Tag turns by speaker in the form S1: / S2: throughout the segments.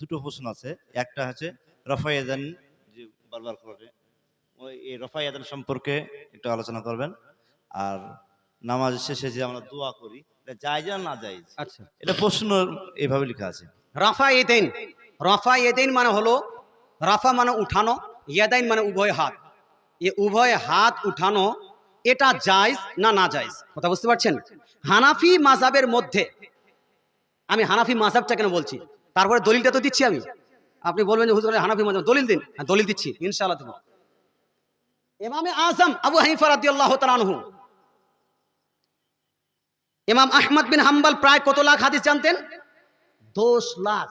S1: দুটো প্রশ্ন আছে। একটা হচ্ছে রফায়াদান যে বারবার করে ওই এই রফায়াদান সম্পর্কে একটু আলোচনা করবেন। আর নামাজ শেষে যে আমরা দোয়া করি এটা জায়জ না যায়
S2: আচ্ছা।
S1: এটা প্রশ্ন এভাবে লেখা আছে।
S2: রাফা এদেন রাফা এদেন মানে হলো রাফা মানে উঠানো ইয়াদাইন মানে উভয় হাত। এ উভয় হাত উঠানো এটা জায়জ না না জায়জ? কথা বুঝতে পারছেন? হানাফি মাজাবের মধ্যে আমি হানাফি মাজাবটা কেন বলছি? তারপরে দলিলটা তো দিচ্ছি আমি। আপনি বলবেন যে হুজুর হানাফি মাজাব দলিল দিন। হ্যাঁ, দলিল দিচ্ছি ইনশাআল্লাহ দেবো। ইমামে আজম আবু হানিফা রাদিয়াল্লাহু তাআলা আনহু। ইমাম আহমদ বিন হাম্বল প্রায় কত লাখ হাদিস জানতেন? দশ লাখ।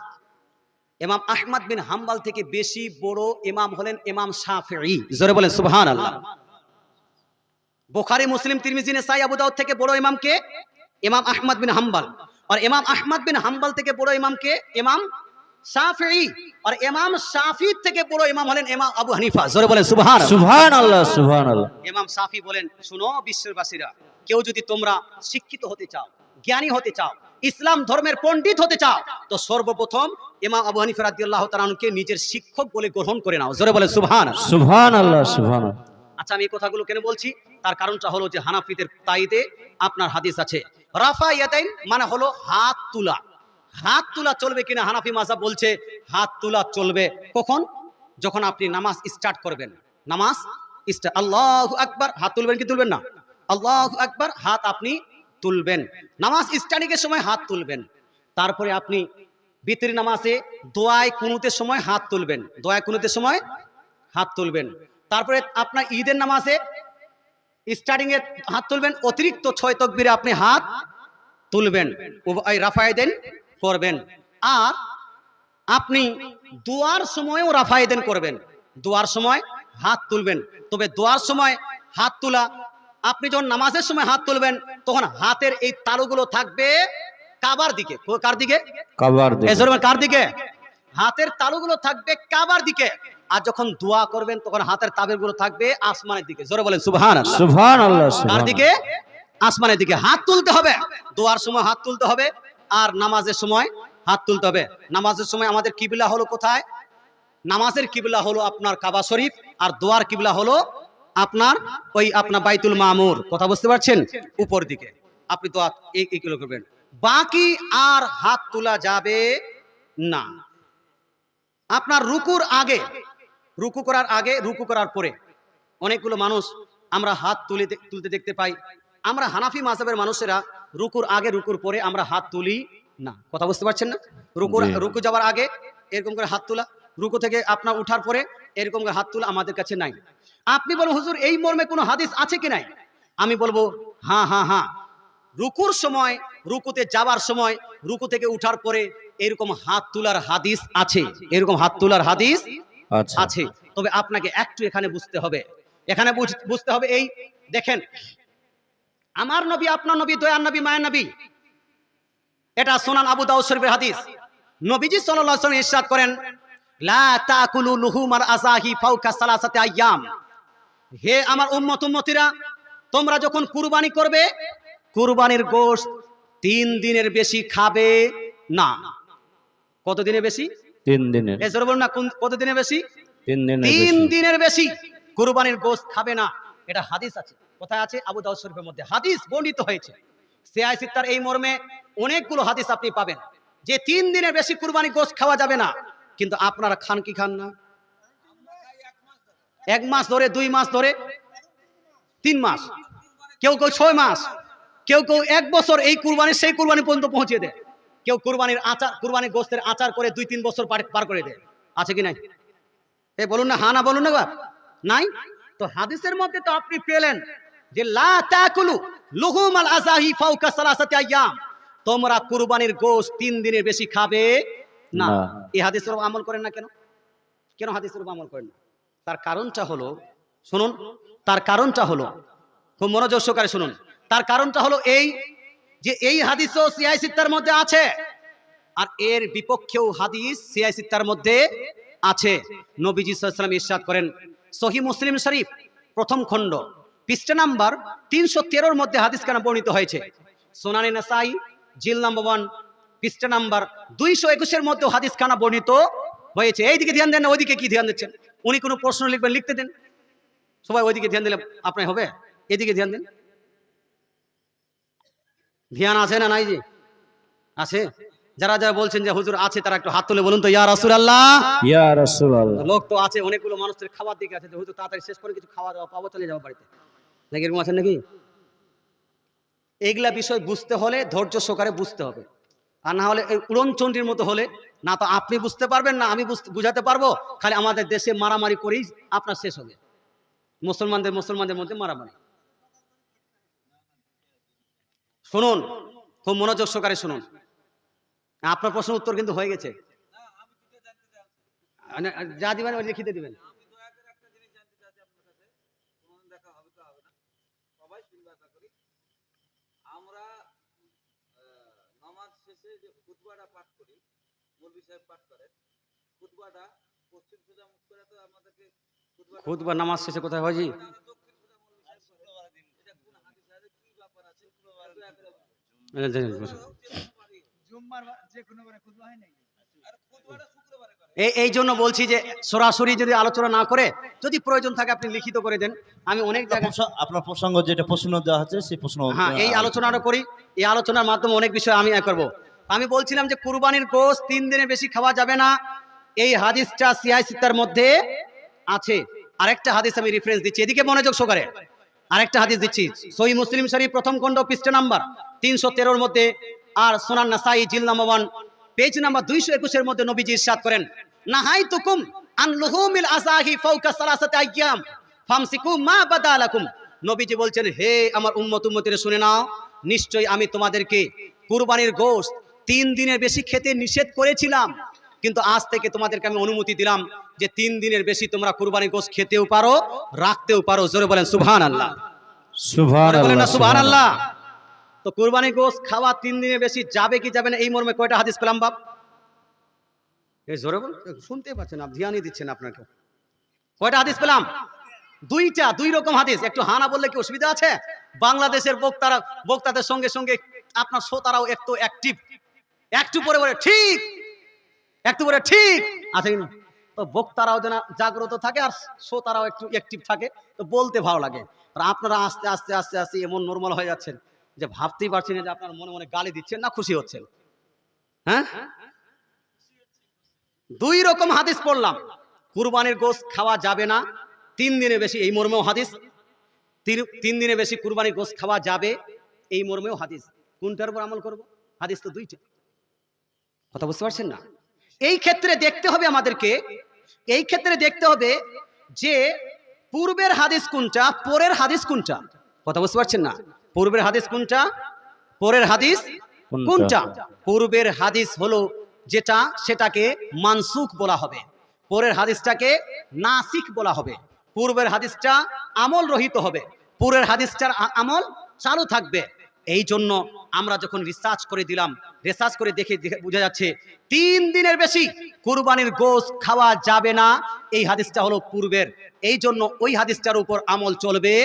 S2: ইমাম আহমদ বিন হাম্বাল থেকে বেশি বড় ইমাম হলেন ইমাম শাফিঈ। জোরে বলেন সুবহান আল্লাহ বোখারি মুসলিম তিরমিজি নেসাই আবু দাউদ থেকে বড় ইমাম কে? ইমাম আহমদ বিন হাম্বাল। আর ইমাম আহমদ বিন হাম্বাল থেকে বড় ইমাম কে ইমাম শাফিঈ আর ইমাম শাফি থেকে বড় ইমাম হলেন ইমাম আবু হানিফা জোরে বলেন সুবহান আল্লাহ
S3: সুবহান আল্লাহ সুবহান আল্লাহ
S2: ইমাম সাফি বলেন শুনো বিশ্ববাসীরা কেউ যদি তোমরা শিক্ষিত হতে চাও জ্ঞানী হতে চাও ইসলাম ধর্মের পণ্ডিত হতে চাও তো সর্বপ্রথম ইমাম আবু হানিফা রাদিয়াল্লাহু তাআলাকে নিজের শিক্ষক বলে গ্রহণ করে নাও জোরে বলে সুবহান
S3: সুবহান আল্লাহ সুবহান
S2: আচ্ছা আমি এই কথাগুলো কেন বলছি? তার কারণটা হলো যে হানাফিদের তাইদে আপনার হাদিস আছে। রাফা ইয়াদাইন মানে হলো হাত তুলা। হাত তুলা চলবে কিনা হানাফি মাযহাব বলছে, হাত তুলা চলবে। কখন? যখন আপনি নামাজ স্টার্ট করবেন। নামাজ আল্লাহু আকবার, হাত তুলবেন কি তুলবেন না? আল্লাহ আকবার, হাত আপনি তুলবেন। নামাজ স্টার্টিং এর সময় হাত তুলবেন। তারপরে আপনি বিতরি নামাজে দোয়ায় কুনুতের সময় হাত তুলবেন। দোয়ায় কুনুতের সময় হাত তুলবেন। তারপরে আপনার ঈদের নামাজে স্টার্টিং এ হাত তুলবেন অতিরিক্ত ছয় তকবিরে আপনি হাত তুলবেন। উভয় রাফায়েদেন করবেন। আর আপনি দোয়ার সময়ও রাফায়েদেন করবেন। দোয়ার সময় হাত তুলবেন। তবে দোয়ার সময় হাত তোলা আপনি যখন নামাজের সময় হাত তুলবেন তখন হাতের এই তালুগুলো থাকবে কাবার দিকে। কার দিকে?
S3: কাবার
S2: কার দিকে? হাতের তালুগুলো থাকবে কাবার দিকে। আর যখন দোয়া করবেন তখন হাতের তাবেরগুলো থাকবে আসমানের দিকে। জোরে বলেন সুবহান
S3: সুবহান আল্লাহ
S2: কার দিকে আসমানের দিকে হাত তুলতে হবে। দোয়ার সময় হাত তুলতে হবে আর নামাজের সময় হাত তুলতে হবে। নামাজের সময় আমাদের কিবলা হলো কোথায়? নামাজের কিবলা হলো আপনার কাবা শরীফ আর দোয়ার কিবলা হলো আপনার ওই আপনার বাইতুল মামুর। কথা বুঝতে পারছেন? উপর দিকে। আপনি এই এই করবেন। বাকি আর হাত তোলা যাবে না। আপনার রুকুর আগে রুকু করার আগে রুকু করার পরে। অনেকগুলো মানুষ আমরা হাত তুলে তুলতে দেখতে পাই। আমরা হানাফি মাসাবের মানুষেরা রুকুর আগে রুকুর পরে আমরা হাত তুলি না। কথা বুঝতে পারছেন না? রুকুর রুকু যাওয়ার আগে এরকম করে হাত তোলা রুকু থেকে আপনার উঠার পরে এরকম করে হাত তোলা আমাদের কাছে নাই। আপনি বলুন হুজুর এই মর্মে কোনো হাদিস আছে কি নাই? আমি বলব হ্যাঁ হ্যাঁ হ্যাঁ। রুকুর সময় রুকুতে যাবার সময় রুকু থেকে উঠার পরে এরকম হাত তোলার হাদিস আছে। এরকম হাত তোলার হাদিস আছে। তবে আপনাকে একটু এখানে বুঝতে হবে। এখানে বুঝ- বুঝতে হবে এই, দেখেন, আমার নবী, আপনার নবী, দয়ার নবী, মায়ের নবী, এটা সোনান আবু দাউদ শরীফের হাদিস। নবীজি সাল্লাল্লাহু আলাইহি ইরশাদ করেন, লা তাকুলু লুহুমার আসাহি ফাওকা সালাসাতি আইয়াম হে আমার উম্মত, উম্মতিরা, তোমরা যখন কুরবানি করবে, কুরবানির গোশত তিন দিনের বেশি খাবে না। কত দিনের বেশি?
S3: তিন দিনের।
S2: বলুন না কোন- কত বেশি?
S3: তিন দিনের
S2: তিন দিনের বেশি। কুরবানির গোশত খাবে না। এটা হাদিস আছে। কোথায় আছে? আবু দাউদ শরীফের মধ্যে। হাদিস বর্ণিত হয়েছে। সিয়াই সিত্তার এই মর্মে অনেকগুলো হাদিস আপনি পাবেন। যে তিন দিনের বেশি কুরবানি গোশত খাওয়া যাবে না। কিন্তু আপনারা খান কি খান না? এক মাস ধরে দুই মাস ধরে? তিন মাস। কেউ কেউ ছয় মাস। কেউ কেউ এক বছর এই কুরবানি সেই কুরবানি পর্যন্ত পৌঁছে দেয়। কেউ কুরবানির আচার কুরবানির গোস্তের আচার করে দুই তিন বছর পার- করে দেয়। আছে কি নাই? এ বলুন না হা না বলুন না। নাই? তো হাদিসের মধ্যে তো আপনি পেলেন যে লা তাকুলু লুহুমাল আজাহি ফাওকা সালাসাতি আইয়াম। তোমরা কুরবানির গোশত তিন দিনের বেশি খাবে না।
S3: না।
S2: এই হাদিসের উপর আমল করেন না কেন? কেন হাদিসের উপর আমল করেন না? তার কারণটা হলো শুনুন তার কারণটা হলো খুব মনোযোগ সহকারে শুনুন। তার কারণটা হলো এই যে এই হাদিসও সিয়াই সিত্তার মধ্যে আছে। আর এর বিপক্ষেও হাদিস সিয়াই সিত্তার মধ্যে আছে। নবীজি সাল্লাম ইরশাদ করেন সহি মুসলিম শরীফ, প্রথম খণ্ড, পৃষ্ঠা নাম্বার তিনশো তেরোর মধ্যে হাদিস কেন বর্ণিত হয়েছে। সোনানি নাসাই, জিল নাম্বার ওয়ান, পৃষ্ঠা নাম্বার দুইশো একুশের মধ্যে হাদিস খানা বর্ণিত হয়েছে। এইদিকে ধ্যান দেন না, ওইদিকে কি ধ্যান দিচ্ছেন? উনি কোনো প্রশ্ন লিখবেন, লিখতে দেন। সবাই ওইদিকে ধ্যান দিলে আপনার হবে? এদিকে ধ্যান দেন। ধ্যান আছে না নাই যে? আছে? যারা যারা বলছেন যে হুজুর আছে তারা একটু হাত তুলে বলুন তো ইয়া রাসূল আল্লাহ
S3: ইয়া রাসূলুল্লাহ।
S2: লোক তো আছে অনেকগুলো মানুষের খাবার দিকে আছে যে হুজুর তাড়াতাড়ি শেষ করে কিছু খাওয়া দাওয়া পাবো চলে যাব বাড়িতে। নাকি এরকম আছেন নাকি? এইগুলা বিষয় বুঝতে হলে ধৈর্য সহকারে বুঝতে হবে। আর না হলে এই উড়নচণ্ডীর মতো হলে না তো আপনি বুঝতে পারবেন না আমি বুঝতে- বুঝাতে পারব খালি আমাদের দেশে মারামারি করেই আপনার শেষ হবে। মুসলমানদের মুসলমানদের মধ্যে মারামারি। শুনুন খুব মনোযোগ সহকারে শুনুন। আপনার প্রশ্ন উত্তর কিন্তু হয়ে গেছে। মানে, যা দিবেন ওই লিখিতে দিবেন।
S4: আমরা আহ, নামাজ শেষে যে খুতবাটা পাঠ করি মৌলভী সাহেব পাঠ করেন খুতবাটা পশ্চিম সুজা মুখ করে তো আমাদেরকে খুতবাটা
S2: নামাজ শেষে কোথায় হয় জি
S4: দক্ষিণ সুজা মৌলভী সাহেব পড়ে। এটা কোন হাদিস আছে কি ব্যাপার আছে দয়া করে বলুন।
S5: জুম্মার বা- যে কোনো বারে খুতবা হয় নাকি
S4: আর খুতবাটা শুক্রবারে করে
S2: এই এই জন্য বলছি যে সরাসরি যদি আলোচনা না করে যদি প্রয়োজন থাকে আপনি লিখিত করে দেন। আমি অনেক জায়গায়
S1: প্রসঙ্গ- আপনার প্রসঙ্গ যেটা প্রশ্ন দেওয়া হচ্ছে সেই প্রশ্ন
S2: হ্যাঁ এই আলোচনাটা করি। এই আলোচনার মাধ্যমে অনেক বিষয় আমি করব। আমি বলছিলাম যে কুরবানির গোশ তিন দিনের বেশি খাওয়া যাবে না। এই হাদিসটা সিয়াই সিত্তার মধ্যে আছে। আরেকটা হাদিস আমি রেফারেন্স দিচ্ছি। এদিকে মনোযোগ সহকারে। আরেকটা হাদিস দিচ্ছি। সহি মুসলিম শরীফ প্রথম খণ্ড, পৃষ্ঠা নাম্বার তিনশো তেরোর মধ্যে আর সোনান নাসাই, জিল নাম্বার ওয়ান, পেজ নাম্বার দুইশো একুশের মধ্যে নবীজি ইরশাদ করেন নাহাই তুকুম নবীজি বলছেন, হে আমার উম্মত, উম্মতিরা শুনে নাও, নিশ্চয়ই আমি তোমাদেরকে কুরবানির গোশত তিন দিনের বেশি খেতে নিষেধ করেছিলাম কিন্তু আজ থেকে তোমাদেরকে আমি অনুমতি দিলাম যে তিন দিনের বেশি তোমরা কুরবানির গোশত খেতেও পারো রাখতেও পারো। জোরে বলেন সুবহান আল্লাহ বলেন না
S3: সুবহানাল্লাহ।
S2: আল্লাহ তো কুরবানি খাওয়া তিন দিনের বেশি যাবে কি যাবে না এই মর্মে কয়টা হাদিস পেলাম বাপ? এই জোরে বল শুনতে পাচ্ছেন আপনি ধ্যানই দিচ্ছেন আপনাকে। কয়টা হাদিস পেলাম? দুইটা দুই রকম হাদিস। একটু হানা বললে কি অসুবিধা আছে? বাংলাদেশের বক্তারা বক্তাদের সঙ্গে সঙ্গে আপনার শ্রোতারাও একটু অ্যাক্টিভ একটু পরে পরে ঠিক একটু পরে ঠিক আছে। কি না? তো বক্তারাও যেন জাগ্রত থাকে আর শ্রোতারাও একটু অ্যাক্টিভ থাকে, তো বলতে ভালো লাগে। আর আপনারা আস্তে আস্তে আস্তে আস্তে এমন নর্মাল হয়ে যাচ্ছেন যে ভাবতেই পারছেন না যে আপনার মনে মনে গালি দিচ্ছেন না খুশি হচ্ছেন। হ্যাঁ? দুই রকম হাদিস পড়লাম। কুরবানির গোশ খাওয়া যাবে না, তিন দিনে বেশি, এই মর্মেও হাদিস। তিন দিনে বেশি কুরবানির গোশ খাওয়া যাবে, এই মর্মেও হাদিস। কোনটার উপর আমল করব? হাদিস তো দুইটা। কথা বুঝতে পারছেন না? এই ক্ষেত্রে দেখতে হবে আমাদেরকে এই ক্ষেত্রে দেখতে হবে যে পূর্বের হাদিস কোনটা পরের হাদিস কোনটা? কথা বুঝতে পারছেন না? পূর্বের হাদিস কোনটা? পরের হাদিস কোনটা? পূর্বের হাদিস হলো যেটা সেটাকে মানসুখ বলা হবে। পরের হাদিসটাকে নাসিক বলা হবে। পূর্বের হাদিসটা আমল রহিত হবে। পূর্বের হাদিসটার আমল চালু থাকবে। এই জন্য আমরা যখন রিসার্চ করে দিলাম রিসার্চ করে দেখে বোঝা যাচ্ছে, তিন দিনের বেশি কুরবানির গোশ খাওয়া যাবে না। এই হাদিসটা হলো পূর্বের। এই জন্য ওই হাদিসটার উপর আমল চলবে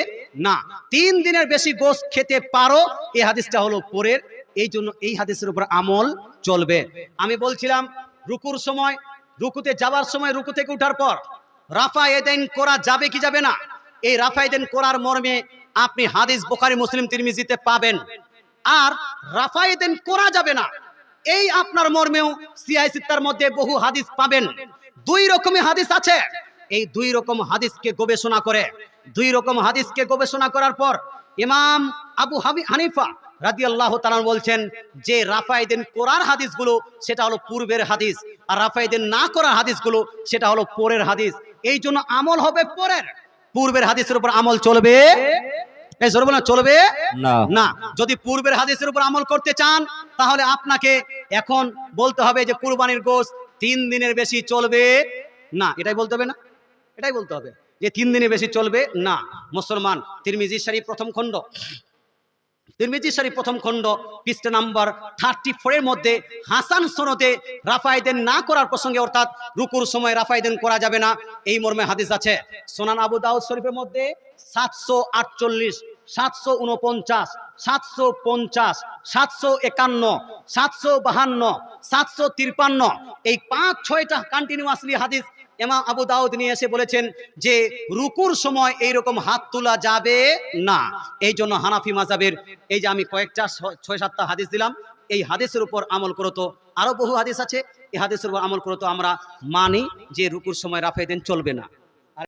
S2: না। তিন দিনের বেশি গোশ খেতে পারো, এই হাদিসটা হলো পরের। এই জন্য এই হাদিসের উপর আমল চলবে। আমি বলছিলাম, রুকুর সময়, রুকুতে যাওয়ার সময় রুকু থেকে উঠার পর রাফা এদেন করা যাবে কি যাবে না? এই রাফা এদেন করার মর্মে আপনি হাদিস বোখারি, মুসলিম, তিরমিজিতে পাবেন। আর রাফা এদেন করা যাবে না। এই আপনার মর্মেও সিআই সিত্তার মধ্যে বহু হাদিস পাবেন। দুই রকমের হাদিস আছে। এই দুই রকম হাদিসকে গবেষণা করে, দুই রকম হাদিসকে গবেষণা করার পর ইমাম আবু হানিফা তাআলা বলছেন যে রাফায়েদিন কোরআন হাদিসগুলো সেটা হলো পূর্বের হাদিস আর রাফায়েদিন না করার হাদিসগুলো সেটা হলো পরের হাদিস। এই জন্য আমল হবে পরের। পূর্বের হাদিসের উপর আমল চলবে এই জোরে বলেন, চলবে?
S3: না।
S2: না। যদি পূর্বের হাদিসের উপর আমল করতে চান তাহলে আপনাকে এখন বলতে হবে যে কুরবানির গোশ তিন দিনের বেশি চলবে না। এটাই বলতে হবে না? এটাই বলতে হবে যে তিন দিনের বেশি চলবে না। মুসলমান তিরমিজি শরীফ প্রথম খণ্ড। তিরমিজি শরীফ প্রথম খণ্ড পৃষ্ঠা নাম্বার থার্টি ফোরের মধ্যে হাসান সনদে রাফায়দেন না করার প্রসঙ্গে অর্থাৎ রুকুর সময় রাফায়দেন করা যাবে না। এই মর্মে হাদিস আছে। সোনান আবু দাউদ শরীফের মধ্যে সাতশো আটচল্লিশ সাতশো উনপঞ্চাশ সাতশো পঞ্চাশ, সাতশো একান্ন, সাতশো বাহান্ন, সাতশো তিরপান্ন। এই পাঁচ, ছয়টা কন্টিনিউয়াসলি হাদিস এমাম আবু দাউদ নিয়ে এসে বলেছেন যে রুকুর সময় এই রকম হাত তোলা যাবে না। এই জন্য হানাফি মাজাবের এই যে আমি কয়েকটা ছয়, সাতটা হাদিস দিলাম, এই হাদিসের উপর আমল করতো আরও বহু হাদিস আছে, এই হাদিসের উপর আমল করতো আমরা মানি যে রুকুর সময় রাফে দেন চলবে না।